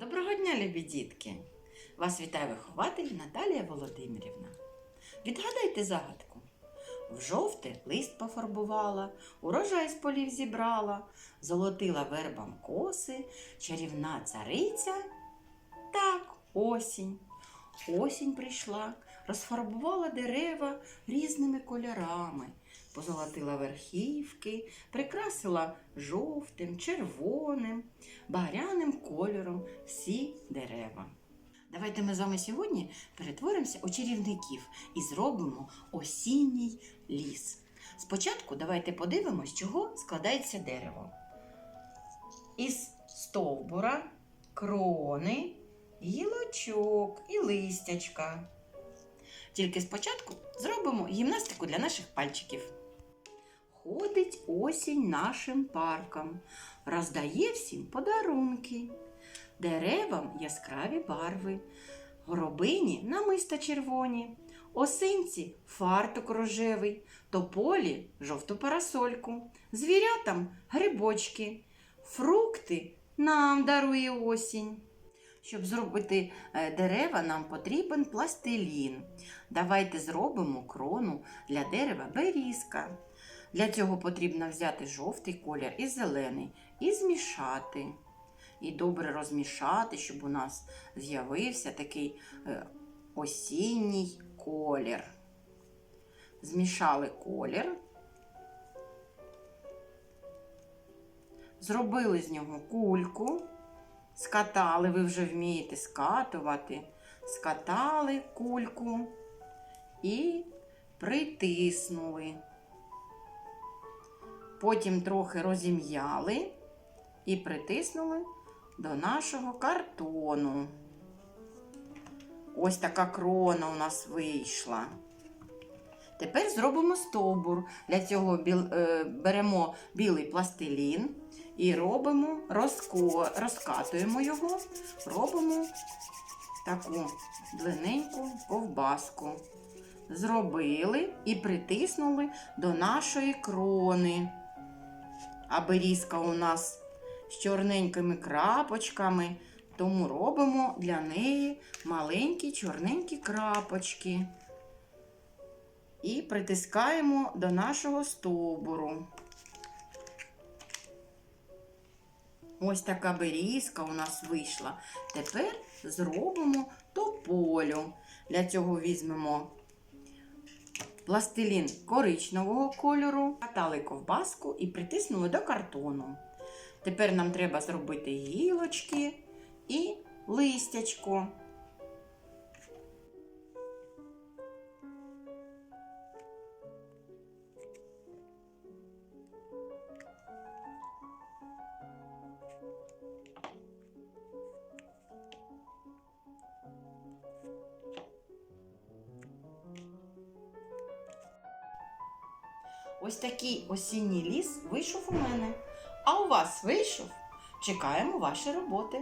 Доброго дня, любі дітки! Вас вітає вихователь Наталія Володимирівна. Відгадайте загадку. В жовте лист пофарбувала, урожай з полів зібрала, золотила вербам коси, чарівна цариця. Так, осінь. Осінь прийшла, розфарбувала дерева різними кольорами, позолотила верхівки, прикрасила жовтим, червоним, багряним кольором всі дерева. Давайте ми з вами сьогодні перетворимося у чарівників і зробимо осінній ліс. Спочатку давайте подивимось, з чого складається дерево. Із стовбура, крони, гілочок і листячка. Тільки спочатку зробимо гімнастику для наших пальчиків. Ходить осінь нашим парком, роздає всім подарунки, деревам яскраві барви, горобині намиста червоні, осинці фартук рожевий, тополі жовту парасольку, звірятам грибочки, фрукти нам дарує осінь. Щоб зробити е, дерева, нам потрібен пластилін. Давайте зробимо крону для дерева берізка. Для цього потрібно взяти жовтий колір і зелений і змішати. І добре розмішати, щоб у нас з'явився такий е, осінній колір. Змішали колір. Зробили з нього кульку. Скатали, ви вже вмієте скатувати. Скатали кульку і притиснули. Потім трохи розім'яли і притиснули до нашого картону. Ось така крона у нас вийшла. Тепер зробимо стовбур. Для цього е, беремо білий пластилін і робимо розко, розкатуємо його, робимо таку длинненьку ковбаску. Зробили і притиснули до нашої крони. А берізка у нас з чорненькими крапочками, тому робимо для неї маленькі чорненькі крапочки. І притискаємо до нашого стовбуру. Ось така берізка у нас вийшла. Тепер зробимо тополю. Для цього візьмемо пластилін коричневого кольору, катали ковбаску і притиснули до картону. Тепер нам треба зробити гілочки і листячко. Ось такий осінній ліс вийшов у мене. А у вас вийшов? Чекаємо ваші роботи.